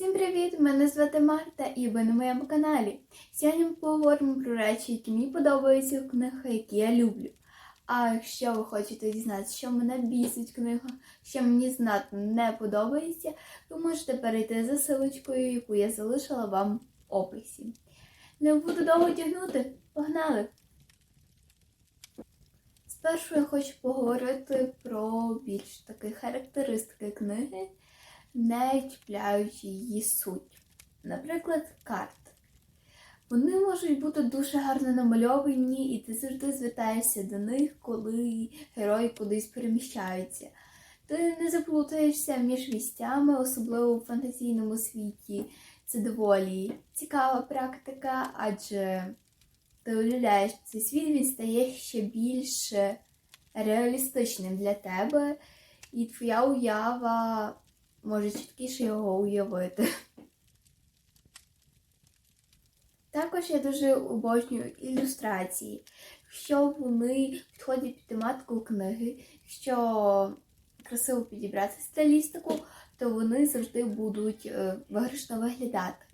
Всім привіт! Мене звати Марта і ви на моєму каналі. Сьогодні ми поговоримо про речі, які мені подобаються у книгах, які я люблю. А якщо ви хочете дізнатися, що мене бісить в книгах, що мені знатно не подобається, ви можете перейти за силочкою, яку я залишила вам в описі. Не буду довго тягнути, погнали! Спершу я хочу поговорити про більш такі характеристики книги не чіпляючи її суть. Наприклад, карт. Вони можуть бути дуже гарно намальовані, і ти завжди звертаєшся до них, коли герої кудись переміщаються. Ти не заплутаєшся між місцями, особливо у фантазійному світі. Це доволі цікава практика, адже ти уявляєш цей світ, він стає ще більш реалістичним для тебе, і твоя уява може чіткіше його уявити. Також я дуже обожнюю ілюстрації, якщо вони підходять під тематику книги, якщо красиво підібрати стилістику, то вони завжди будуть е, виграшно виглядати.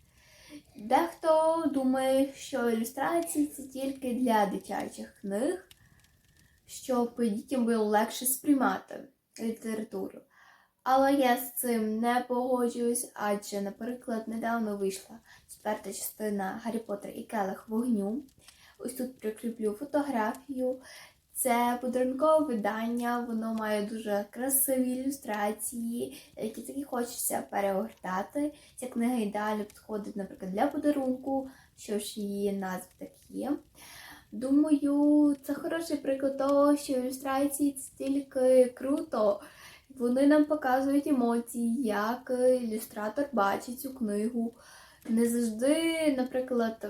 Дехто думає, що ілюстрації це тільки для дитячих книг, щоб дітям було легше сприймати літературу. Але я з цим не погоджуюсь, адже, наприклад, недавно вийшла четверта частина Гаррі Поттер і Келих вогню. Ось тут прикріплю фотографію. Це подарункове видання, воно має дуже красиві ілюстрації, які такі хочеться перегортати. Ця книга ідеально підходить, наприклад, для подарунку, що ж її назви такі. Думаю, це хороший приклад того, що ілюстрації це тільки круто. Вони нам показують емоції, як ілюстратор бачить цю книгу. Не завжди, наприклад,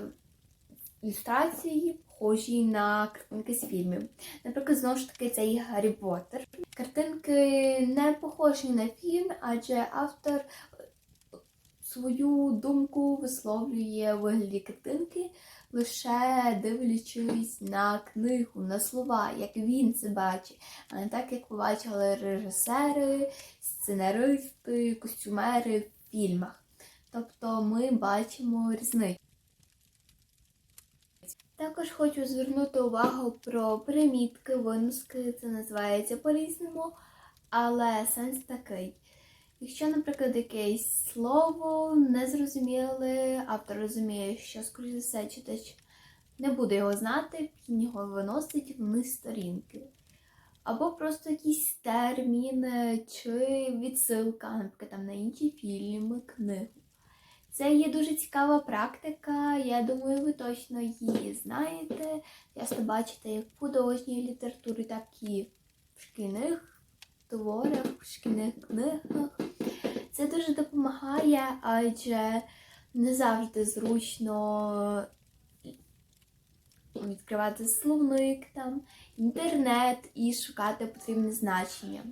ілюстрації схожі на картинки з фільмів. Наприклад, знову ж таки, це і Гаррі Поттер. Картинки не похожі на фільм, адже автор свою думку висловлює у вигляді картинки, лише дивлячись на книгу, на слова, як він це бачить, а не так, як побачили режисери, сценаристи, костюмери в фільмах. Тобто ми бачимо різницю. Також хочу звернути увагу про примітки, виноски, це називається по-різному, але сенс такий. Якщо, наприклад, якесь слово не зрозуміли, автор розуміє, що, скоріше за все, читач не буде його знати, він його виносить вниз сторінки. Або просто якісь терміни чи відсилка, наприклад, там на інші фільми, книгу. Це є дуже цікава практика, я думаю, ви точно її знаєте. Часто бачите як в художній літературі, так і в шкільних творах, в шкільних книгах. Це дуже допомагає, адже не завжди зручно відкривати словник, там, інтернет і шукати потрібне значення.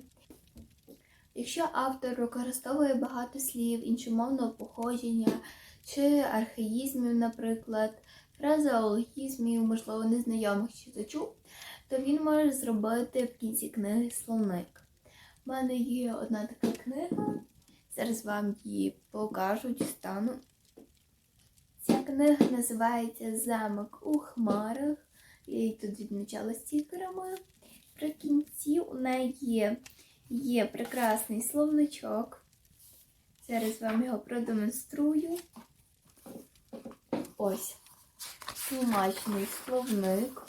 Якщо автор використовує багато слів іншомовного походження чи архаїзмів, наприклад, фразеологізмів, можливо, незнайомих читачу, то він може зробити в кінці книги словник. У мене є одна така книга, зараз вам її покажу, дістану. Ця книга називається Замок у Хмарах. Я її тут відмічала стікерами. При кінці у неї є, є прекрасний словничок. Зараз вам його продемонструю. Ось тлумачний словник.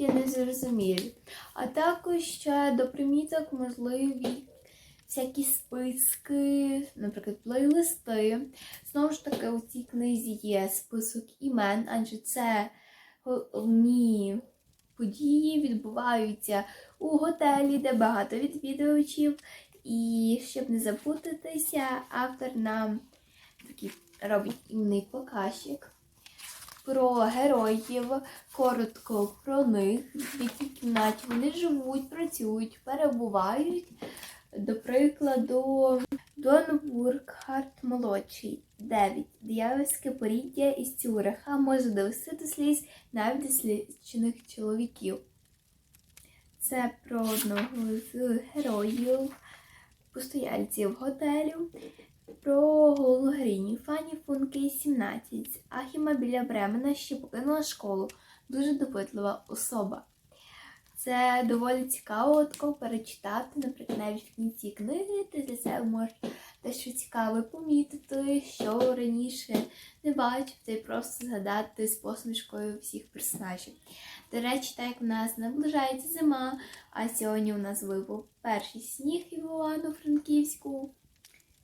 Тут я не зрозумію. А також ще до приміток можливі всякі списки, наприклад, плейлисти. Знову ж таки, у цій книзі є список імен, адже це головні події відбуваються у готелі, де багато відвідувачів. І щоб не запутатися, автор нам такий робить іменний показчик про героїв, коротко про них, в якій кімнаті вони живуть, працюють, перебувають. До прикладу, Дон Буркхарт молодший, 9. Диявольське поріддя із Цюриха може довести до сліз навіть досліджених чоловіків. Це про одного з героїв, постояльців готелю, про головну героїню Фані Функе 17 Ахіма біля Бремена, що покинула школу. Дуже допитлива особа. Це доволі цікаво тако перечитати, наприклад, навіть в кінці книги ти для себе можеш дещо цікаве помітити, що раніше не бачив, та й просто згадати з посмішкою всіх персонажів. До речі, так як в нас наближається зима, а сьогодні у нас випав перший сніг в Івано-Франківську.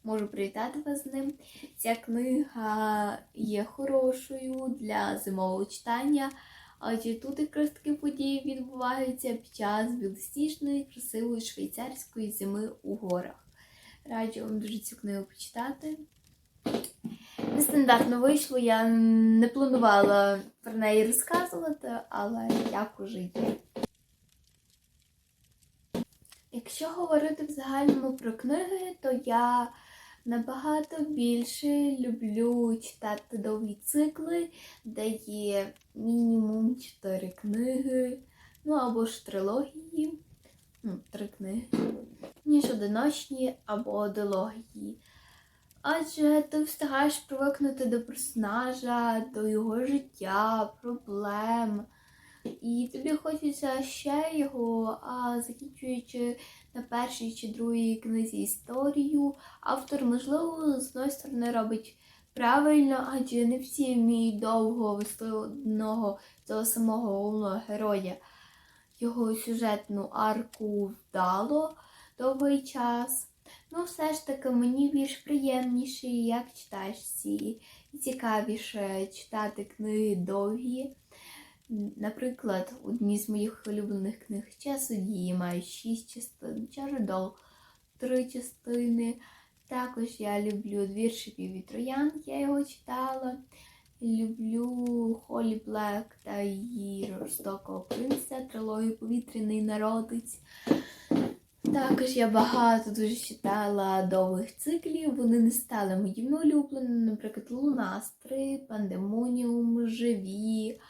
Можу привітати вас з ним. Ця книга є хорошою для зимового читання, адже тут якраз такі події відбуваються під час білосніжної, красивої швейцарської зими у горах. Раджу вам дуже цю книгу почитати. Нестандартно вийшло, я не планувала про неї розказувати, але як уже є. Якщо говорити в загальному про книги, то я набагато більше люблю читати довгі цикли, де є мінімум 4 книги, ну або ж трилогії, ну, три книги, ніж одиночні або дилогії. Адже ти встигаєш привикнути до персонажа, до його життя, проблем. І тобі хочеться ще його, а закінчуючи на першій чи другій книзі історію, автор, можливо, з одної сторони робить правильно, адже не всі вміють довго вести одного того самого головного героя. Його сюжетну арку вдало довгий час. Ну, все ж таки, мені більш приємніше, як читаєш ці цікавіше читати книги довгі. Наприклад, одні з моїх улюблених книг «Час дії» мають 6 частин, «Чародол» – 3 частини. Також я люблю двір шипів і троян, я його читала. Люблю Холі Блек та її жорстокого принца, трилогію Повітряний народець. Також я багато дуже читала довгих циклів. Вони не стали моїми улюбленими, наприклад, Лунастри, Пандемоніум, Живі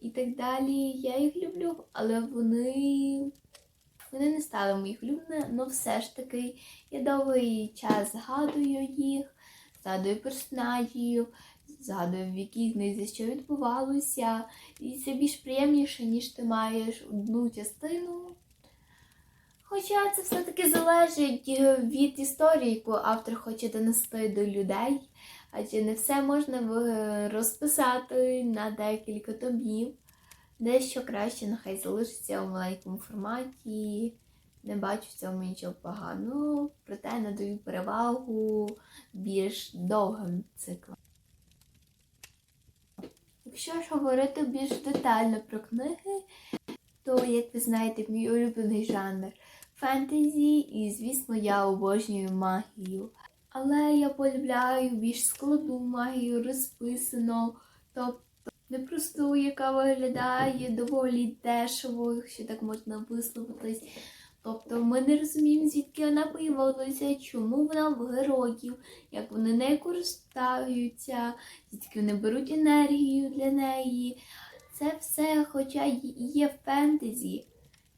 і так далі. Я їх люблю, але вони, вони не стали моїх улюбленими, але все ж таки я довгий час згадую їх, згадую персонажів, згадую, в якій книзі що відбувалося. І це більш приємніше, ніж ти маєш одну частину. Хоча це все-таки залежить від історії, яку автор хоче донести до людей, адже не все можна розписати на декілька томів. Дещо краще нехай залишиться у маленькому форматі. Не бачу в цьому нічого поганого, проте надаю перевагу більш довгим циклам. Якщо ж говорити більш детально про книги, то, як ви знаєте, мій улюблений жанр фентезі, і, звісно, я обожнюю магію. Але я полюбляю більш складну магію, розписану, тобто не просту, яка виглядає доволі дешево, якщо так можна висловитись. Тобто ми не розуміємо, звідки вона появилася, чому вона в героїв, як вони нею користаються, звідки вони беруть енергію для неї. Це все, хоча є фентезі,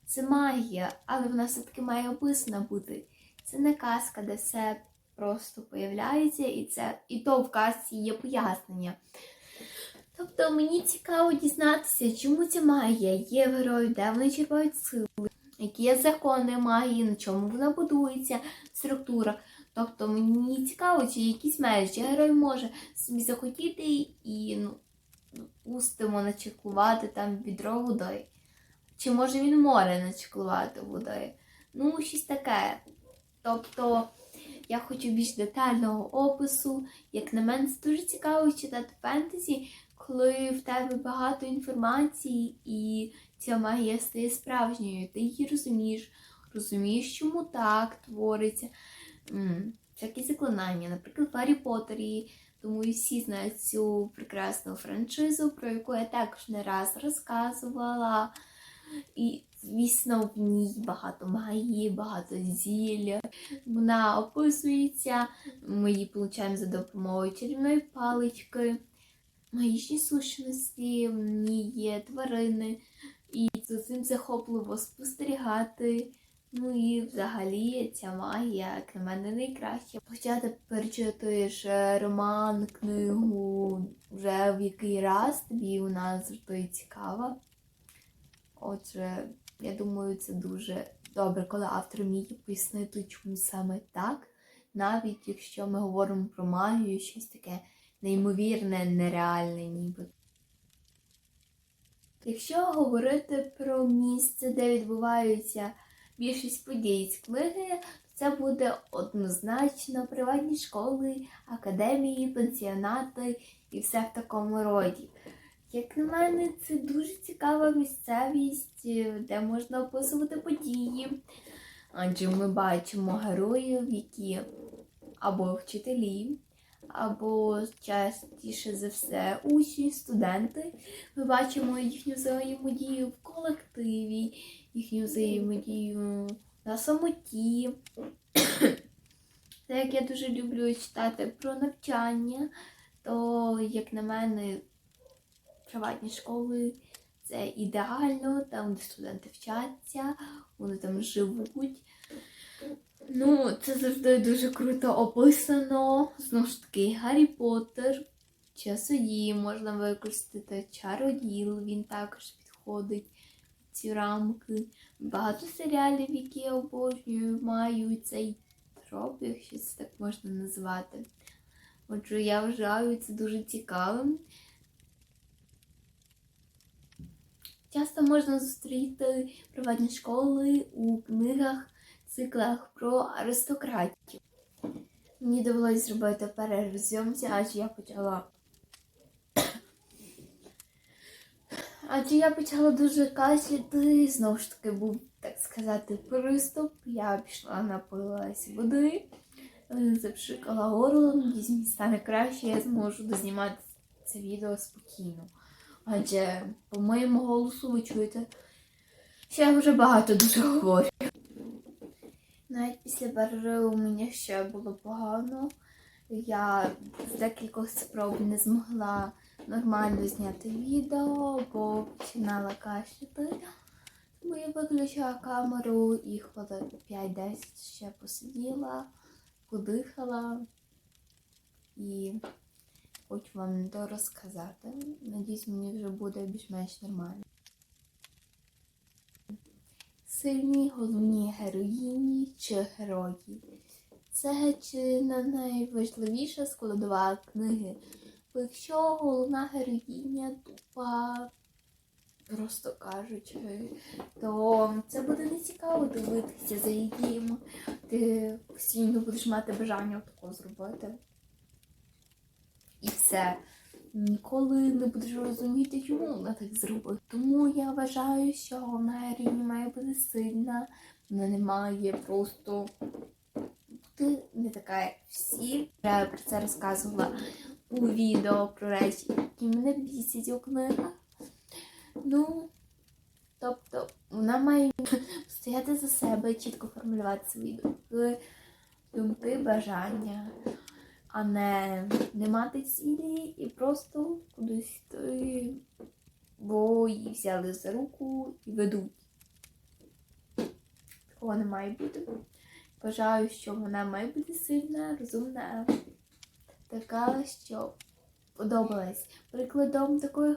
це магія, але вона все-таки має описана бути. Це не казка, де все просто появляється, і це і то в казці є пояснення. Тобто мені цікаво дізнатися, чому ця магія є в героїв, де вони черпають сили, які є закони магії, на чому вона будується, структура. Тобто мені цікаво, чи якісь межі, чи герой може собі захотіти і ну, пустимо начеклувати там відро водою. Чи може він море начеклувати водою? Ну, щось таке. Тобто я хочу більш детального опису. Як на мене, це дуже цікаво читати фентезі, коли в тебе багато інформації і ця магія стає справжньою. Ти її розумієш, розумієш, чому так твориться. Всякі заклинання, наприклад, в Гаррі Поттері. Думаю, всі знають цю прекрасну франшизу, про яку я також не раз розказувала. І, звісно, в ній багато магії, багато зілля. Вона описується, ми її получаємо за допомогою чарівної палички, магічні сущності, в ній є тварини. І за цим захопливо спостерігати. Ну і взагалі ця магія, як на мене, найкраща. Хоча ти перечитуєш е, роман, книгу вже в який раз тобі вона завжди цікава. Отже, я думаю, це дуже добре, коли автор вміє пояснити, чому саме так, навіть якщо ми говоримо про магію, щось таке неймовірне, нереальне, ніби. Якщо говорити про місце, де відбуваються більшість подій з книги, то це буде однозначно приватні школи, академії, пансіонати і все в такому роді. Як на мене, це дуже цікава місцевість, е, де можна описувати події. Адже ми бачимо героїв, які або вчителі, або частіше за все учні, студенти. Ми бачимо їхню взаємодію в колективі, їхню взаємодію на самоті. Та як я дуже люблю читати про навчання, то, як на мене, приватні школи це ідеально, там, де студенти вчаться, вони там живуть. Ну, це завжди дуже круто описано. Знову ж таки, Гаррі Поттер, часодії можна використати чароділ, він також підходить ці рамки. Багато серіалів, які я обожнюю, мають цей троп, якщо це так можна назвати. Отже, я вважаю це дуже цікавим. Часто можна зустріти приватні школи у книгах, циклах про аристократів. Мені довелося зробити перерву зйомці, адже я почала. Адже я почала дуже кашляти, знову ж таки був, так сказати, приступ. Я пішла напилась води, е, запшикала горло, надіюсь, мені стане краще, я зможу дознімати це відео спокійно. Адже по моєму голосу ви чуєте, що я вже багато дуже говорю. Навіть після перериву мені ще було погано. Я з декількох спроб не змогла нормально зняти відео, бо починала кашляти. Тому я виключила камеру і хвилин 5-10 ще посиділа, подихала і хочу вам то розказати. Надіюсь, мені вже буде більш-менш нормально. Сильні головні героїні чи герої. Це чи не найважливіша складова книги. Бо якщо головна героїня тупа, просто кажучи, то це буде нецікаво дивитися за діями. Ти постійно будеш мати бажання такого зробити. І все. Ніколи не будеш розуміти, чому вона так зробила. Тому я вважаю, що головна героїня має бути сильна, вона не має просто бути не така, як всі. Я про це розказувала у відео про речі, які мене бісять у книгах. Ну, тобто, вона має стояти за себе, чітко формулювати свої думки, бажання а не, не мати цілі і просто кудись йти, бо її взяли за руку і ведуть. Такого не має бути. Бажаю, що вона має бути сильна, розумна, така, що подобалась. Прикладом такої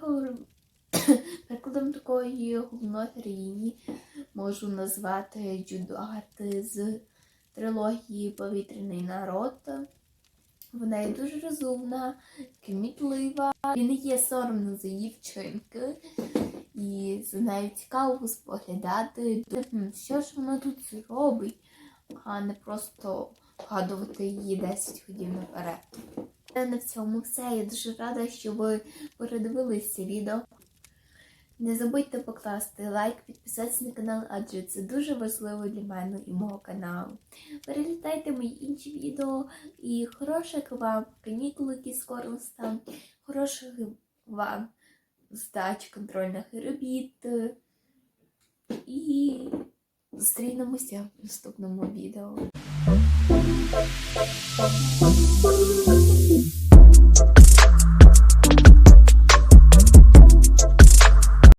Прикладом такої головної героїні можу назвати Агарти з трилогії Повітряний народ. Вона є дуже розумна, кмітлива. І не є соромно за її вчинки. І за нею цікаво споглядати, що ж вона тут робить, а не просто вгадувати її 10 ходів наперед. На цьому все. Я дуже рада, що ви передивилися відео. Не забудьте покласти лайк, підписатися на канал, адже це дуже важливо для мене і мого каналу. Переглядайте мої інші відео і хороших вам канікул, які скоро настануть, хороших вам здач контрольних робіт. І зустрінемося в наступному відео.